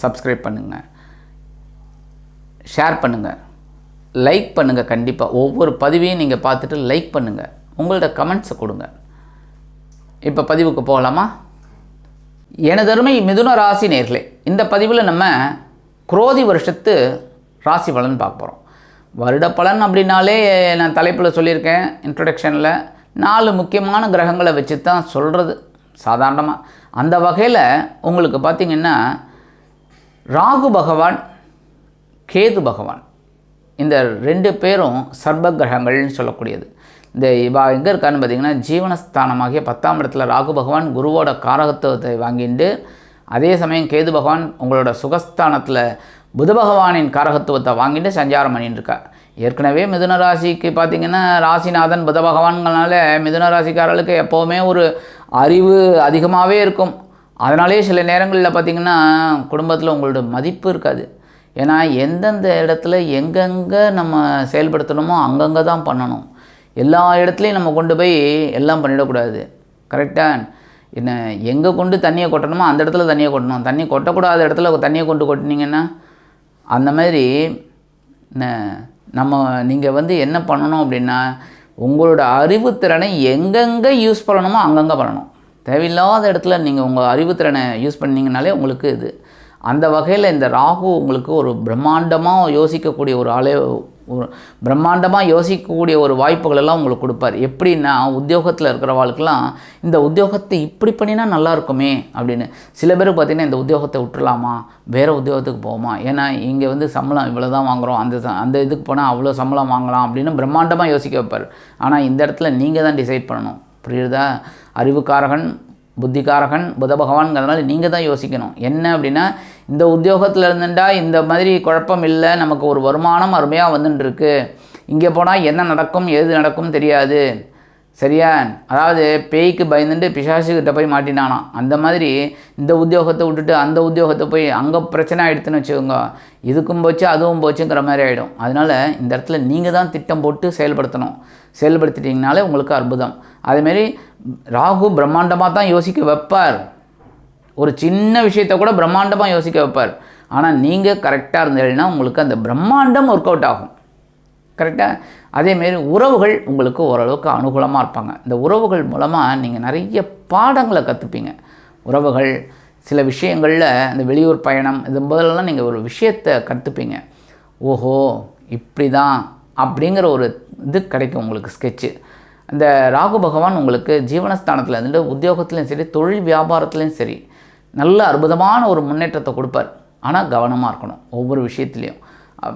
Subscribe பண்ணுங்கள் share பண்ணுங்கள் like பண்ணுங்கள் கண்டிப்பாக ஒவ்வொரு பதிவையும் நீங்கள் பார்த்துட்டு லைக் பண்ணுங்கள் உங்களோட கமெண்ட்ஸை கொடுங்க. இப்போ பதிவுக்கு போகலாமா? எனதருமை மிதுன ராசி நேர்களே இந்த பதிவில் நம்ம குரோதி வருஷத்து ராசி பலன் பார்க்க போகிறோம் வருட பலன் அப்படின்னாலே நான் தலைப்பில் சொல்லியிருக்கேன் இன்ட்ரொடக்ஷனில் நாலு முக்கியமான கிரகங்களை வச்சு தான் சொல்கிறது சாதாரணமாக அந்த வகையில் உங்களுக்கு பார்த்திங்கன்னா ராகு பகவான் கேது பகவான். இந்த ரெண்டு பேரும் சர்ப கிரகங்கள்னு சொல்லக்கூடியது. இந்த இவா எங்கே இருக்கான்னு பார்த்தீங்கன்னா ஜீவனஸ்தானமாகிய பத்தாம் இடத்துல ராகு பகவான் குருவோட காரகத்துவத்தை வாங்கிட்டு அதே சமயம் கேது பகவான் உங்களோட சுகஸ்தானத்தில் புத பகவானின் காரகத்துவத்தை வாங்கிட்டு சஞ்சாரம் பண்ணிட்டுருக்கா ஏற்கனவே மிதுன ராசிக்கு பார்த்திங்கன்னா ராசிநாதன் புத பகவான்கள்னால மிதுன ராசிக்காரர்களுக்கு எப்போவுமே ஒரு அறிவு அதிகமாகவே இருக்கும். அதனாலேயே சில நேரங்களில் பார்த்திங்கன்னா குடும்பத்தில் உங்களோட மதிப்பு இருக்காது. ஏன்னா எந்தெந்த இடத்துல எங்கெங்கே நம்ம செயல்படுத்தணுமோ அங்கங்கே தான் பண்ணணும். எல்லா இடத்துலையும் நம்ம கொண்டு போய் எல்லாம் பண்ணிடக்கூடாது. கரெக்டாக என்ன எங்கே கொண்டு தண்ணியை கொட்டணுமோ அந்த இடத்துல தண்ணியை கொட்டணும். தண்ணி கொட்டக்கூடாத இடத்துல தண்ணியை கொண்டு கொட்டினீங்கன்னா அந்த மாதிரி என்ன நம்ம நீங்கள் வந்து என்ன பண்ணணும் அப்படின்னா உங்களோட அறிவுத்திறனை எங்கெங்கே யூஸ் பண்ணணுமோ அங்கங்கே பண்ணணும். தேவையில்லாத இடத்துல நீங்கள் உங்கள் அறிவுத்திறனை யூஸ் பண்ணிங்கனாலே உங்களுக்கு இது. அந்த வகையில் இந்த ராகு உங்களுக்கு ஒரு பிரம்மாண்டமாக யோசிக்கக்கூடிய ஒரு ஆளே ஒரு பிரம்மாண்டமாக யோசிக்கக்கூடிய ஒரு வாய்ப்புகள் எல்லாம் உங்களுக்கு கொடுப்பார். எப்படின்னா உத்தியோகத்தில் இருக்கிறவாளுக்கெல்லாம் இந்த உத்தியோகத்தை இப்படி பண்ணினா நல்லா இருக்குமே அப்படின்னு. சில பேருக்கு பார்த்திங்கன்னா இந்த உத்தியோகத்தை விட்டுலாமா வேறு உத்தியோகத்துக்கு போவோமா? ஏன்னா இங்கே வந்து சம்பளம் இவ்வளோ தான் வாங்குகிறோம் அந்த அந்த இதுக்கு போனால் அவ்வளோ சம்பளம் வாங்கலாம் அப்படின்னு பிரம்மாண்டமாக யோசிக்க வைப்பார். ஆனால் இந்த இடத்துல நீங்கள் தான் டிசைட் பண்ணணும். புரியுதா அறிவுக்காரகன் புத்திகாரகன் புத பகவான்ங்கிறதுனால நீங்கள் தான் யோசிக்கணும். என்ன அப்படின்னா இந்த உத்தியோகத்தில் இருந்துட்டா இந்த மாதிரி குழப்பம் இல்லை நமக்கு ஒரு வருமானம் அருமையாக வந்துட்டுருக்கு. இங்கே போனால் என்ன நடக்கும் எது நடக்கும் தெரியாது. சரியா? அதாவது பேய்க்கு பயந்துட்டு பிசாசுக்கிட்ட போய் மாட்டினானா. அந்த மாதிரி இந்த உத்தியோகத்தை விட்டுட்டு அந்த உத்தியோகத்தை போய் அங்கே பிரச்சனை ஆகிடுதுன்னு வச்சுக்கோங்க. இதுக்கும் போச்சு அதுவும் போச்சுங்கிற மாதிரி ஆகிடும் அதனால் இந்த இடத்துல நீங்கள் தான் திட்டம் போட்டு செயல்படுத்தணும். செயல்படுத்திட்டீங்கனாலே உங்களுக்கு அற்புதம். அதேமாரி ராகு பிரம்மாண்டமாக தான் யோசிக்க வைப்பார். ஒரு சின்ன விஷயத்தை கூட பிரம்மாண்டமாக யோசிக்க வைப்பார். ஆனால் நீங்கள் கரெக்டாக இருந்தீங்கன்னா உங்களுக்கு அந்த பிரம்மாண்டம் ஒர்க் அவுட் ஆகும். கரெக்டாக அதேமாரி உறவுகள் உங்களுக்கு ஓரளவுக்கு அனுகூலமாக இருப்பாங்க. இந்த உறவுகள் மூலமாக நீங்கள் நிறைய பாடங்களை கற்றுப்பீங்க உறவுகள் சில விஷயங்களில் இந்த வெளியூர் பயணம் இது முதல்லலாம் நீங்கள் ஒரு விஷயத்தை கற்றுப்பீங்க ஓஹோ இப்படி தான் அப்படிங்கிற ஒரு இது கிடைக்கும் உங்களுக்கு ஸ்கெட்சு இந்த ராகு பகவான் உங்களுக்கு ஜீவனஸ்தானத்தில் இருந்துட்டு உத்தியோகத்துலேயும் சரி தொழில் வியாபாரத்துலேயும் சரி நல்ல அற்புதமான ஒரு முன்னேற்றத்தை கொடுப்பார். ஆனால் கவனமாக இருக்கணும். ஒவ்வொரு விஷயத்துலேயும்.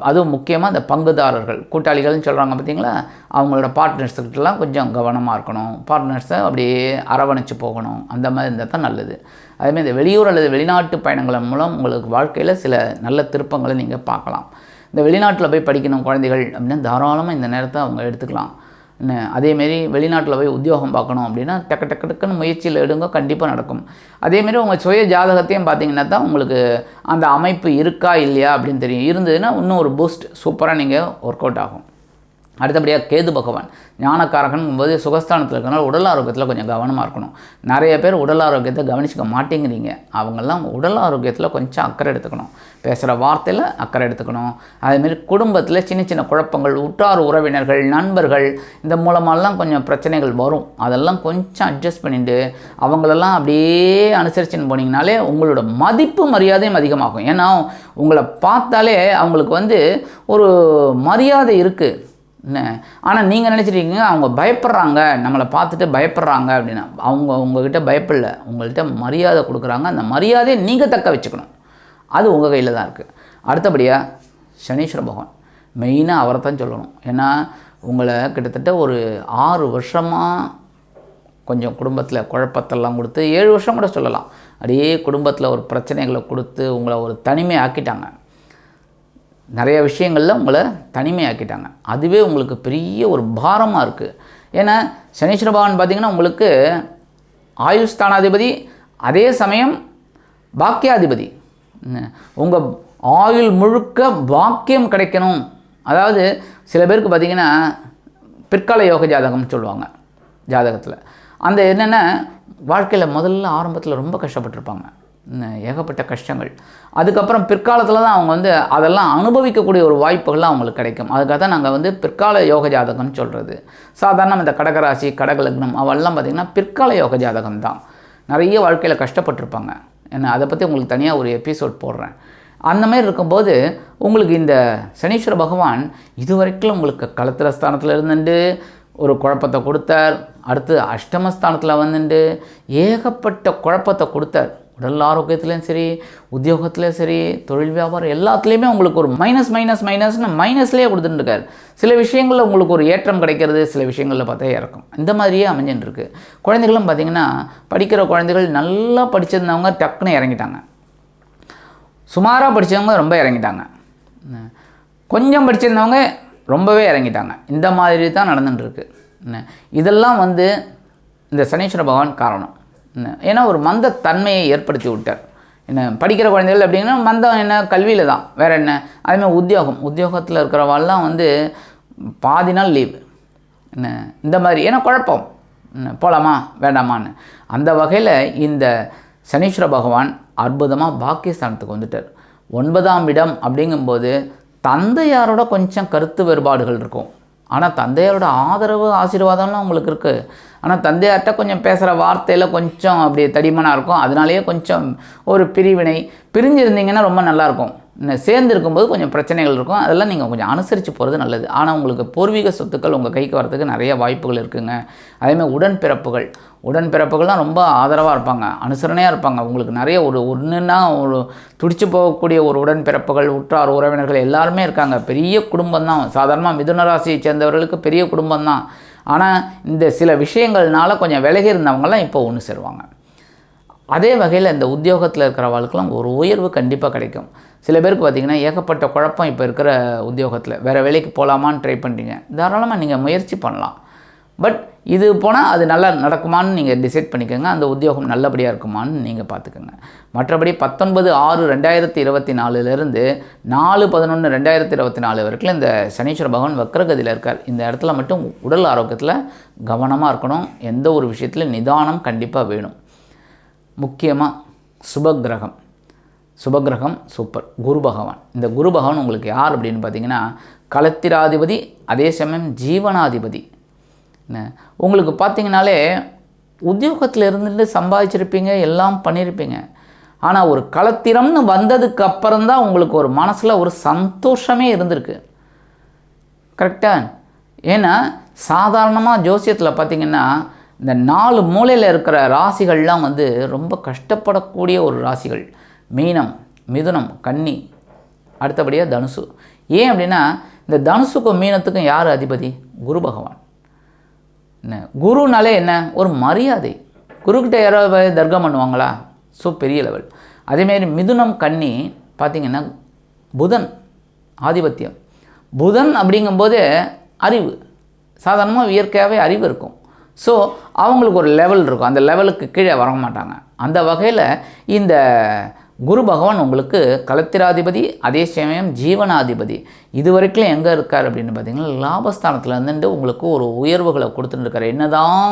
அதுவும் முக்கியமாக அந்த பங்குதாரர்கள் கூட்டாளிகள்னு சொல்கிறாங்க பார்த்தீங்களா அவங்களோட பார்ட்னர்ஸ்கிட்டலாம் கொஞ்சம் கவனமாக இருக்கணும். பார்ட்னர்ஸை அப்படியே அரவணைச்சு போகணும். அந்த மாதிரி இருந்தால் தான் நல்லது. அதேமாதிரி இந்த வெளியூர் அல்லது வெளிநாட்டு பயணங்கள் மூலம் உங்களுக்கு வாழ்க்கையில் சில நல்ல திருப்பங்களை நீங்கள் பார்க்கலாம். இந்த வெளிநாட்டில் போய் படிக்கணும் குழந்தைகள் அப்படின்னா தாராளமாக இந்த நேரத்தை அவங்க எடுத்துக்கலாம். அதேமாரி வெளிநாட்டில் போய் உத்தியோகம் பார்க்கணும் அப்படின்னா டக்கு டக்கு டக்குன்னு முயற்சியில் எடுங்க கண்டிப்பாக நடக்கும். அதேமாரி உங்கள் சுய ஜாதகத்தையும் பார்த்தீங்கன்னா தான் உங்களுக்கு அந்த அமைப்பு இருக்கா இல்லையா அப்படின்னு தெரியும். இருந்ததுன்னா இன்னும் ஒரு பூஸ்ட் சூப்பராக நீங்கள் ஒர்க் அவுட் ஆகும். அடுத்தபடியாக கேது பகவான் ஞானக்காரகன் போது சுகஸ்தானத்தில் இருக்கனால உடல் ஆரோக்கியத்தில் கொஞ்சம் கவனமாக இருக்கணும். நிறைய பேர் உடல் ஆரோக்கியத்தை கவனிச்சிக்க மாட்டேங்கிறீங்க. அவங்கெல்லாம் உடல் ஆரோக்கியத்தில் கொஞ்சம் அக்கறை எடுத்துக்கணும். பேசுகிற வார்த்தையில் அக்கறை எடுத்துக்கணும். அதேமாரி குடும்பத்தில் சின்ன சின்ன குழப்பங்கள் உற்றார் உறவினர்கள் நண்பர்கள் இந்த மூலமாலாம் கொஞ்சம் பிரச்சனைகள் வரும். அதெல்லாம் கொஞ்சம் அட்ஜஸ்ட் பண்ணிட்டு அவங்களெல்லாம் அப்படியே அனுசரிச்சுன்னு போனீங்கனாலே உங்களோட மதிப்பு மரியாதையும் அதிகமாகும். ஏன்னா உங்களை பார்த்தாலே அவங்களுக்கு வந்து ஒரு மரியாதை இருக்குது என்ன? ஆனால் நீங்கள் நினச்சிருக்கீங்க அவங்க பயப்படுறாங்க நம்மளை பார்த்துட்டு பயப்படுறாங்க அப்படின்னா. அவங்க உங்ககிட்ட பயப்படல உங்கள்கிட்ட மரியாதை கொடுக்குறாங்க. அந்த மரியாதையை நீங்கள் தக்க வச்சுக்கணும். அது உங்கள் கையில் தான் இருக்குது அடுத்தபடியாக சனீஸ்வர பகவான். மெயினாக அவரை தான் சொல்லணும். ஏன்னா உங்களை கிட்டத்தட்ட ஒரு ஆறு வருஷமாக கொஞ்சம் குடும்பத்தில் குழப்பத்தெல்லாம் கொடுத்து ஏழு வருஷம் கூட சொல்லலாம். அப்படியே குடும்பத்தில் ஒரு பிரச்சனைகளை கொடுத்து உங்களை ஒரு தனிமை ஆக்கிட்டாங்க நிறைய விஷயங்களில் உங்களை தனிமையாக்கிட்டாங்க. அதுவே உங்களுக்கு பெரிய ஒரு பாரமாக இருக்குது ஏன்னா சனீஸ்வர பகவான் பார்த்திங்கன்னா உங்களுக்கு ஆயுஷ்தானாதிபதி அதே சமயம் பாக்கியாதிபதி. உங்கள் ஆயுள் முழுக்க வாக்கியம் கிடைக்கணும். அதாவது சில பேருக்கு பார்த்திங்கன்னா பிற்கால யோக ஜாதகம்னு சொல்லுவாங்க ஜாதகத்தில். அந்த என்னென்னா வாழ்க்கையில் முதல்ல ஆரம்பத்தில் ரொம்ப கஷ்டப்பட்டிருப்பாங்க. ஏகப்பட்ட கஷ்டங்கள். அதுக்கப்புறம் பிற்காலத்தில் தான் அவங்க வந்து அதெல்லாம் அனுபவிக்கக்கூடிய ஒரு வாய்ப்புகள்லாம் அவங்களுக்கு கிடைக்கும். அதுக்காக தான் நாங்கள் வந்து பிற்கால யோக ஜாதகம்னு சொல்கிறது சாதாரண இந்த கடகராசி கடக லக்னம் அவெல்லாம் பார்த்திங்கன்னா பிற்கால யோக ஜாதகம் தான். நிறைய வாழ்க்கையில் கஷ்டப்பட்டிருப்பாங்க. என்ன அதை பற்றி உங்களுக்கு தனியாக ஒரு எபிசோட் போடுறேன். அந்த மாதிரி இருக்கும்போது உங்களுக்கு இந்த சனீஸ்வர பகவான் இதுவரைக்கும் உங்களுக்கு களத்திர ஸ்தானத்தில் இருந்துட்டு ஒரு குழப்பத்தை கொடுத்தார். அடுத்து அஷ்டமஸ்தானத்தில் வந்துட்டு ஏகப்பட்ட குழப்பத்தை கொடுத்தார். உடல் ஆரோக்கியத்துலேயும் சரி உத்தியோகத்துலேயும் சரி தொழில் வியாபாரம் எல்லாத்துலேயுமே உங்களுக்கு ஒரு மைனஸ் மைனஸ் மைனஸ்னு மைனஸ்லேயே கொடுத்துட்டுருக்காரு சில விஷயங்களில் உங்களுக்கு ஒரு ஏற்றம் கிடைக்கிறது சில விஷயங்களில் பார்த்தா இறக்கும். இந்த மாதிரியே அமைஞ்சுட்டுருக்கு குழந்தைகளும் பார்த்திங்கன்னா படிக்கிற குழந்தைகள் நல்லா படிச்சிருந்தவங்க டக்குன்னு இறங்கிட்டாங்க. சுமாராக படித்தவங்க ரொம்ப இறங்கிட்டாங்க. கொஞ்சம் படிச்சிருந்தவங்க ரொம்பவே இறங்கிட்டாங்க. இந்த மாதிரி தான் நடந்துட்டுருக்கு இதெல்லாம் வந்து இந்த சனீஸ்வர பகவான் காரணம். ஏன்னா ஒரு மந்த தன்மையை ஏற்படுத்தி விட்டார். என்ன படிக்கிற குழந்தைகள் அப்படின்னா மந்தம் என்ன? கல்வியில் தான். வேறு என்ன? அதேமாதிரி உத்தியோகம். உத்தியோகத்தில் இருக்கிறவாள்லாம் வந்து பாதி நாள் லீவு என்ன இந்த மாதிரி. ஏன்னா குழப்பம். என்ன போகலாமா வேண்டாமான்னு. அந்த வகையில் இந்த சனீஸ்வர பகவான் அற்புதமாக பாக்கியஸ்தானத்துக்கு வந்துட்டார். ஒன்பதாம் இடம் அப்படிங்கும்போது தந்தையாரோட கொஞ்சம் கருத்து வேறுபாடுகள் இருக்கும். ஆனால் தந்தையாரோட ஆதரவு ஆசீர்வாதம்லாம் உங்களுக்கு இருக்குது ஆனால் தந்தையார்கிட்ட கொஞ்சம் பேசுகிற வார்த்தையில் கொஞ்சம் அப்படி தடிமனாக இருக்கும். அதனாலேயே கொஞ்சம் ஒரு பிரிவினை. பிரிஞ்சிருந்தீங்கன்னா ரொம்ப நல்லாயிருக்கும். இன்னும் சேர்ந்து இருக்கும்போது கொஞ்சம் பிரச்சனைகள் இருக்கும். அதெல்லாம் நீங்கள் கொஞ்சம் அனுசரித்து போகிறது நல்லது. ஆனால் உங்களுக்கு பூர்வீக சொத்துக்கள் உங்கள் கைக்கு வரதுக்கு நிறைய வாய்ப்புகள் இருக்குங்க. அதேமாதிரி உடன்பிறப்புகள். உடன்பிறப்புகள்லாம் ரொம்ப ஆதரவாக இருப்பாங்க. அனுசரணையாக இருப்பாங்க. உங்களுக்கு நிறைய ஒரு ஒன்றுன்னா ஒரு துடிச்சு போகக்கூடிய ஒரு உடன்பிறப்புகள் உற்றார் உறவினர்கள் எல்லாருமே இருக்காங்க. பெரிய குடும்பம் தான் சாதாரணமாக மிதுன ராசியை சேர்ந்தவர்களுக்கு பெரிய குடும்பம் தான் ஆனால் இந்த சில விஷயங்கள்னால கொஞ்சம் விலகி இருந்தவங்கலாம் இப்போ ஒன்று சேருவாங்க. அதே வகையில் இந்த உத்தியோகத்தில் இருக்கிறவங்களுக்குலாம் ஒரு உயர்வு கண்டிப்பாக கிடைக்கும். சில பேருக்கு பார்த்திங்கன்னா ஏகப்பட்ட குழப்பம் இப்போ இருக்கிற உத்தியோகத்தில். வேறு வேலைக்கு போகலாமான்னு ட்ரை பண்ணுறீங்க தாராளமாக நீங்கள் முயற்சி பண்ணலாம். பட் இது போனால் அது நல்லா நடக்குமான்னு நீங்கள் டிசைட் பண்ணிக்கோங்க. அந்த உத்தியோகம் நல்லபடியாக இருக்குமான்னு நீங்கள் பார்த்துக்கோங்க மற்றபடி பத்தொன்பது ஆறு ரெண்டாயிரத்தி இருபத்தி நாலுலேருந்து நாலு பதினொன்று ரெண்டாயிரத்தி இருபத்தி நாலு வரைக்கும் இந்த சனீஸ்வர பகவான் வக்ரகதியில் இருக்கார். இந்த இடத்துல மட்டும் உடல் ஆரோக்கியத்தில் கவனமாக இருக்கணும். எந்த ஒரு விஷயத்தில் நிதானம் கண்டிப்பாக வேணும். முக்கியமாக சுபகிரகம். சுபகிரகம் சூப்பர். குரு பகவான். இந்த குரு பகவான் உங்களுக்கு யார் அப்படின்னு பார்த்தீங்கன்னா களத்திராதிபதி அதே சமயம் ஜீவனாதிபதி. உங்களுக்கு பார்த்தீங்கனாலே உத்தியோகத்தில் இருந்துட்டு சம்பாதிச்சிருப்பீங்க எல்லாம் பண்ணியிருப்பீங்க ஆனால் ஒரு களத்திரம்னு வந்ததுக்கு அப்புறம்தான் உங்களுக்கு ஒரு மனசில் ஒரு சந்தோஷமே இருந்திருக்கு. கரெக்டாக ஏன்னா சாதாரணமாக ஜோசியத்தில் பார்த்தீங்கன்னா இந்த நாலு மூலையில் இருக்கிற ராசிகள்லாம் வந்து ரொம்ப கஷ்டப்படக்கூடிய ஒரு ராசிகள். மீனம் மிதுனம் கன்னி அடுத்தபடியாக தனுசு. ஏன் அப்படின்னா இந்த தனுசுக்கும் மீனத்துக்கும் யார் அதிபதி? குரு பகவான். என்ன? குருனாலே என்ன? ஒரு மரியாதை. குருக்கிட்ட யாராவது தர்க்கம் பண்ணுவாங்களா? ஸோ பெரிய லெவல் அதேமாரி மிதுனம் கன்னி பார்த்திங்கன்னா புதன் ஆதிபத்தியம். புதன் அப்படிங்கும்போது அறிவு. சாதாரணமாக இயற்கையாகவே அறிவு இருக்கும். ஸோ அவங்களுக்கு ஒரு லெவல் இருக்கும். அந்த லெவலுக்கு கீழே வர மாட்டாங்க. அந்த வகையில் இந்த குரு பகவான் உங்களுக்கு கலத்திராதிபதி அதே சமயம் ஜீவனாதிபதி. இது வரைக்கும் எங்கே இருக்கார் அப்படின்னு பார்த்தீங்கன்னா லாபஸ்தானத்தில் இருந்துட்டு உங்களுக்கு ஒரு உயர்வுகளை கொடுத்துட்டு இருக்காரு. என்னதான்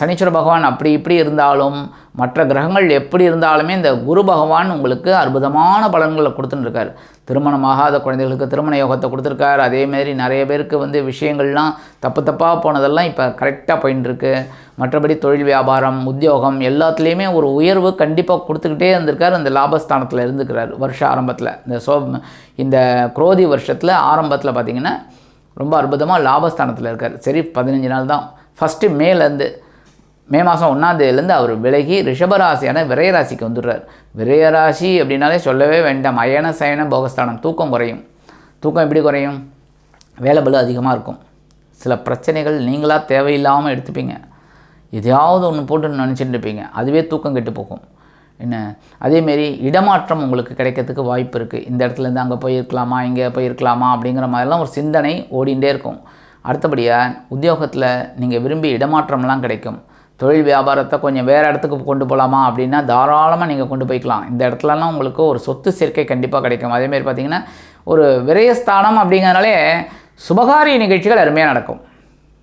சனீஸ்வர பகவான் அப்படி இப்படி இருந்தாலும் மற்ற கிரகங்கள் எப்படி இருந்தாலுமே இந்த குரு பகவான் உங்களுக்கு அற்புதமான பலன்களை கொடுத்துட்டு திருமணம் திருமணமாகாத குழந்தைகளுக்கு திருமண யோகத்தை கொடுத்துருக்காரு. அதேமாரி நிறைய பேருக்கு வந்து விஷயங்கள்லாம் தப்பு தப்பாக போனதெல்லாம் இப்போ கரெக்டாக போயின்னு இருக்கு மற்றபடி தொழில் வியாபாரம் உத்தியோகம் எல்லாத்துலேயுமே ஒரு உயர்வு கண்டிப்பாக கொடுத்துக்கிட்டே இருந்திருக்காரு. அந்த லாபஸ்தானத்தில் இருந்துக்கிறார் வருஷ ஆரம்பத்தில். இந்த சோ இந்த குரோதி வருஷத்தில் ஆரம்பத்தில் பார்த்தீங்கன்னா ரொம்ப அற்புதமாக லாபஸ்தானத்தில் இருக்கார். சரி பதினஞ்சு நாள் தான் ஃபஸ்ட்டு மேலேருந்து மே மாதம் ஒன்றாந்தேதியிலேருந்து அவர் விலகி ரிஷபராசியான விரயராசிக்கு வந்துடுறார். விரயராசி அப்படின்னாலே சொல்லவே வேண்டாம். அயன சயன போகஸ்தானம். தூக்கம் குறையும். தூக்கம் எப்படி குறையும்? வேலை பலு அதிகமாக இருக்கும். சில பிரச்சனைகள் நீங்களாக தேவையில்லாமல் எடுத்துப்பீங்க. எதையாவது ஒன்று போட்டு நினச்சிட்டு இருப்பீங்க. அதுவே தூக்கம் கெட்டு போகும். என்ன? அதேமாரி இடமாற்றம் உங்களுக்கு கிடைக்கிறதுக்கு வாய்ப்பு இருக்குது இந்த இடத்துலேருந்து அங்கே போயிருக்கலாமா? இங்கே போயிருக்கலாமா? அப்படிங்கிற மாதிரிலாம் ஒரு சிந்தனை ஓடிண்டே இருக்கும். அடுத்தபடியாக உத்தியோகத்தில் நீங்கள் விரும்பி இடமாற்றம்லாம் கிடைக்கும். தொழில் வியாபாரத்தை கொஞ்சம் வேறு இடத்துக்கு கொண்டு போகலாமா அப்படின்னா தாராளமாக நீங்கள் கொண்டு போய்க்கலாம். இந்த இடத்துலலாம் உங்களுக்கு ஒரு சொத்து சேர்க்கை கண்டிப்பாக கிடைக்கும். அதேமாரி பார்த்தீங்கன்னா ஒரு விரயஸ்தானம் அப்படிங்கிறனாலே சுபகாரிய நிகழ்ச்சிகள் அருமையாக நடக்கும்.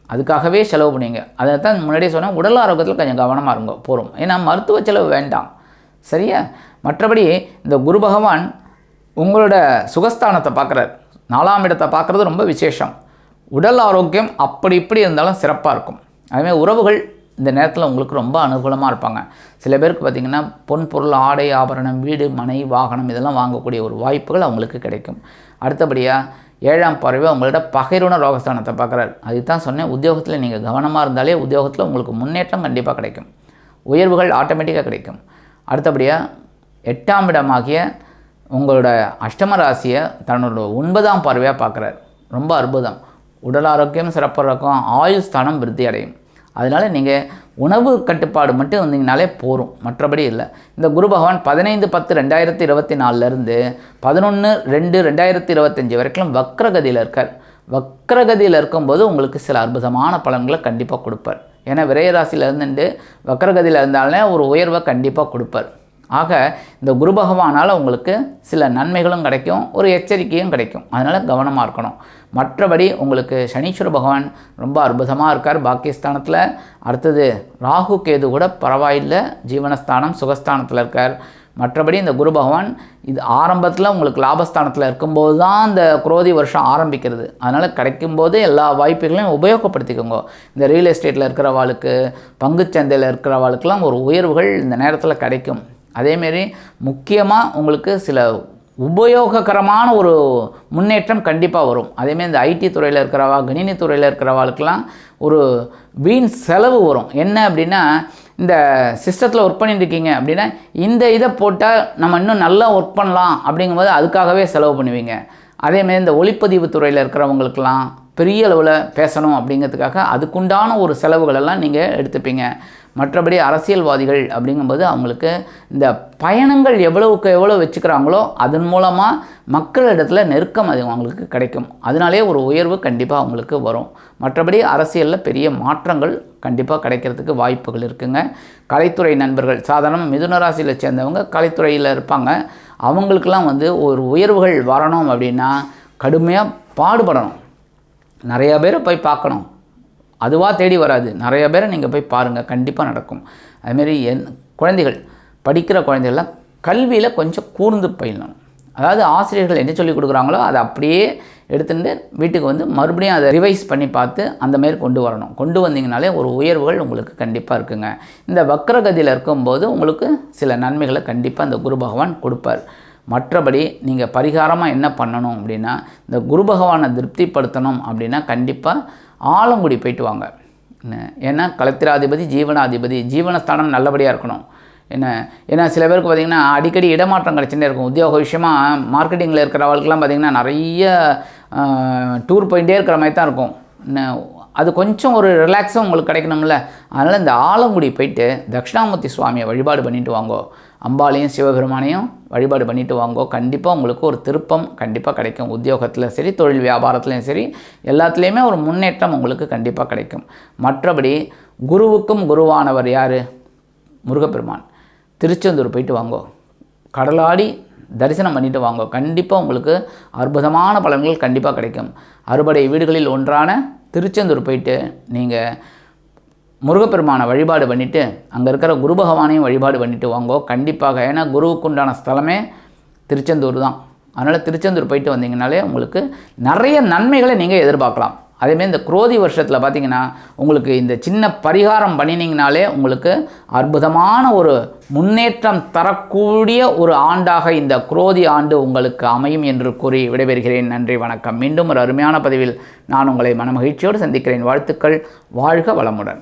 அதுக்காகவே செலவு பண்ணுவீங்க. அதை தான் முன்னாடியே சொன்னேன் உடல் ஆரோக்கியத்தில் கொஞ்சம் கவனமாக இருங்க போகிறோம் ஏன்னா மருத்துவ செலவு வேண்டாம். சரியா? மற்றபடி இந்த குரு பகவான் உங்களோட சுகஸ்தானத்தை பார்க்குறாரு நாலாம் இடத்தை பார்க்குறது ரொம்ப விசேஷம். உடல் ஆரோக்கியம் அப்படி இப்படி இருந்தாலும் சிறப்பாக இருக்கும். அதுமாதிரி உறவுகள் இந்த நேரத்தில் உங்களுக்கு ரொம்ப அனுகூலமாக இருப்பாங்க. சில பேருக்கு பார்த்திங்கன்னா பொன் பொருள் ஆடை ஆபரணம் வீடு மனை வாகனம் இதெல்லாம் வாங்கக்கூடிய ஒரு வாய்ப்புகள் அவங்களுக்கு கிடைக்கும். அடுத்தபடியாக ஏழாம் பறவை உங்களோட பகைருண ரோகஸ்தானத்தை பார்க்குறாரு அதுதான் சொன்னேன் உத்தியோகத்தில் நீங்கள் கவனமாக இருந்தாலே உத்தியோகத்தில் உங்களுக்கு முன்னேற்றம் கண்டிப்பாக கிடைக்கும். உயர்வுகள் ஆட்டோமேட்டிக்காக கிடைக்கும். அடுத்தபடியாக எட்டாம் இடமாகிய உங்களோட அஷ்டம ராசியை தன்னோட ஒன்பதாம் பார்வையாக பார்க்குறாரு ரொம்ப அற்புதம். உடல் ஆரோக்கியம் சிறப்பாக இருக்கும் ஆயுள் ஸ்தானம் விருத்தி அடையும். அதனால் நீங்கள் உணவு கட்டுப்பாடு மட்டும் வந்தீங்கனாலே போதும். மற்றபடி இல்லை. இந்த குரு பகவான் பதினைந்து பத்து ரெண்டாயிரத்தி இருபத்தி நாலுலேருந்து பதினொன்று ரெண்டு ரெண்டாயிரத்தி இருபத்தஞ்சி வரைக்கும் வக்ரகதியில் இருக்கார். வக்ரகதியில் இருக்கும்போது உங்களுக்கு சில அற்புதமான பலன்களை கண்டிப்பாக கொடுப்பார். ஏன்னா விரயராசியில் இருந்துட்டு வக்ரகதியில் இருந்தாலே ஒரு உயர்வை கண்டிப்பாக கொடுப்பார். ஆக இந்த குரு பகவானால் உங்களுக்கு சில நன்மைகளும் கிடைக்கும் ஒரு எச்சரிக்கையும் கிடைக்கும். அதனால் கவனமாக இருக்கணும். மற்றபடி உங்களுக்கு சனீஸ்வர பகவான் ரொம்ப அற்புதமாக இருக்கார் பாக்கியஸ்தானத்தில். அடுத்தது ராகு கேது கூட பரவாயில்லை ஜீவனஸ்தானம் சுகஸ்தானத்தில் இருக்கார். மற்றபடி இந்த குரு பகவான் இது ஆரம்பத்தில் உங்களுக்கு லாபஸ்தானத்தில் இருக்கும்போது தான் இந்த குரோதி வருஷம் ஆரம்பிக்கிறது. அதனால் கிடைக்கும்போது எல்லா வாய்ப்புகளையும் உபயோகப்படுத்திக்கோங்க. இந்த ரியல் எஸ்டேட்டில் இருக்கிறவாளுக்கு பங்குச்சந்தையில் இருக்கிறவாளுக்கெல்லாம் ஒரு உயர்வுகள் இந்த நேரத்தில் கிடைக்கும். அதேமாரி முக்கியமாக உங்களுக்கு சில உபயோககரமான ஒரு முன்னேற்றம் கண்டிப்பாக வரும். அதேமாரி இந்த ஐடி துறையில் இருக்கிறவா கணினி துறையில் இருக்கிறவாளுக்கெல்லாம் ஒரு வீண் செலவு வரும். என்ன அப்படின்னா இந்த சிஸ்டத்தில் ஒர்க் பண்ணிட்டுருக்கீங்க அப்படின்னா இந்த இதை போட்டால் நம்ம இன்னும் நல்லா ஒர்க் பண்ணலாம் அப்படிங்கும்போது அதுக்காகவே செலவு பண்ணுவீங்க. அதேமாரி இந்த ஒளிப்பதிவு துறையில் இருக்கிறவங்களுக்கெல்லாம் பெரிய அளவில் பேசணும் அப்படிங்கிறதுக்காக அதுக்குண்டான ஒரு செலவுகளெல்லாம் நீங்கள் எடுத்துப்பீங்க. மற்றபடி அரசியல்வாதிகள் அப்படிங்கும்போது அவங்களுக்கு இந்த பயணங்கள் எவ்வளவுக்கு எவ்வளோ வச்சுக்கிறாங்களோ அதன் மூலமாக மக்களிடத்தில் நெருக்கம் அது அவங்களுக்கு கிடைக்கும். அதனாலே ஒரு உயர்வு கண்டிப்பாக அவங்களுக்கு வரும். மற்றபடி அரசியலில் பெரிய மாற்றங்கள் கண்டிப்பாக கிடைக்கிறதுக்கு வாய்ப்புகள் இருக்குங்க. கலைத்துறை நண்பர்கள் சாதாரணமாக மிதுன ராசியில் சேர்ந்தவங்க கலைத்துறையில் இருப்பாங்க. அவங்களுக்கெல்லாம் வந்து ஒரு உயர்வுகள் வரணும் அப்படின்னா கடுமையாக பாடுபடணும். நிறையா பேரை போய் பார்க்கணும். அதுவாக தேடி வராது. நிறைய பேரை நீங்கள் போய் பாருங்கள் கண்டிப்பாக நடக்கும். அதுமாரி என் குழந்தைகள் படிக்கிற குழந்தைகள்லாம் கல்வியில் கொஞ்சம் கூர்ந்து பயிலணும். அதாவது ஆசிரியர்கள் என்ன சொல்லி கொடுக்குறாங்களோ அதை அப்படியே எடுத்துட்டு வீட்டுக்கு வந்து மறுபடியும் அதை ரிவைஸ் பண்ணி பார்த்து அந்த மாரி கொண்டு வரணும். கொண்டு வந்தீங்கனாலே ஒரு உயர்வுகள் உங்களுக்கு கண்டிப்பாக இருக்குங்க. இந்த வக்ரகதியில் இருக்கும்போது உங்களுக்கு சில நன்மைகளை கண்டிப்பாக இந்த குரு பகவான் கொடுப்பார். மற்றபடி நீங்கள் பரிகாரமாக என்ன பண்ணணும் அப்படின்னா இந்த குரு பகவானை திருப்திப்படுத்தணும் அப்படின்னா கண்டிப்பாக ஆலங்குடி போயிட்டு வாங்க. என்ன? ஏன்னா கலத்திராதிபதி ஜீவனாதிபதி ஜீவனஸ்தானம் நல்லபடியாக இருக்கணும். என்ன? ஏன்னா சில பேருக்கு பார்த்திங்கன்னா அடிக்கடி இடமாற்றம் கிடச்சிட்டே இருக்கும். உத்தியோக விஷயமா மார்க்கெட்டிங்கில் இருக்கிறவங்களுக்குலாம் பார்த்திங்கன்னா நிறைய டூர் போயிட்டே இருக்கிற மாதிரி தான் இருக்கும். என்ன? அது கொஞ்சம் ஒரு ரிலாக்ஸும் உங்களுக்கு கிடைக்கணும்ல. அதனால் இந்த ஆலங்குடி போயிட்டு தட்சிணாமூர்த்தி சுவாமியை வழிபாடு பண்ணிட்டு வாங்கோ. அம்பாளையும் சிவபெருமானையும் வழிபாடு பண்ணிட்டு வாங்கோ. கண்டிப்பாக உங்களுக்கு ஒரு திருப்பம் கண்டிப்பாக கிடைக்கும். உத்தியோகத்தில் சரி தொழில் வியாபாரத்துலையும் சரி எல்லாத்துலேயுமே ஒரு முன்னேற்றம் உங்களுக்கு கண்டிப்பாக கிடைக்கும். மற்றபடி குருவுக்கும் குருவானவர் யார்? முருகப்பெருமான். திருச்செந்தூர் போயிட்டு வாங்கோ. கடலாடி தரிசனம் பண்ணிட்டு வாங்கோ. கண்டிப்பாக உங்களுக்கு அற்புதமான பலன்கள் கண்டிப்பாக கிடைக்கும். அறுபடை வீடுகளில் ஒன்றான திருச்செந்தூர் போயிட்டு நீங்கள் முருகப்பெருமானை வழிபாடு பண்ணிவிட்டு அங்கே இருக்கிற குரு பகவானையும் வழிபாடு பண்ணிவிட்டு வாங்கோ. கண்டிப்பாக. ஏன்னா குருவுக்குண்டான ஸ்தலமே திருச்செந்தூர் தான். அதனால் திருச்செந்தூர் போயிட்டு வந்தீங்கனாலே உங்களுக்கு நிறைய நன்மைகளை நீங்கள் எதிர்பார்க்கலாம். அதேமாரி இந்த குரோதி வருஷத்தில் பார்த்தீங்கன்னா உங்களுக்கு இந்த சின்ன பரிகாரம் பண்ணினீங்கனாலே உங்களுக்கு அற்புதமான ஒரு முன்னேற்றம் தரக்கூடிய ஒரு ஆண்டாக இந்த குரோதி ஆண்டு உங்களுக்கு அமையும் என்று கூறி விடைபெறுகிறேன். நன்றி வணக்கம். மீண்டும் ஒரு அருமையான பதிவில் நான் உங்களை மனமகிழ்ச்சியோடு சந்திக்கிறேன். வாழ்த்துக்கள். வாழ்க வளமுடன்.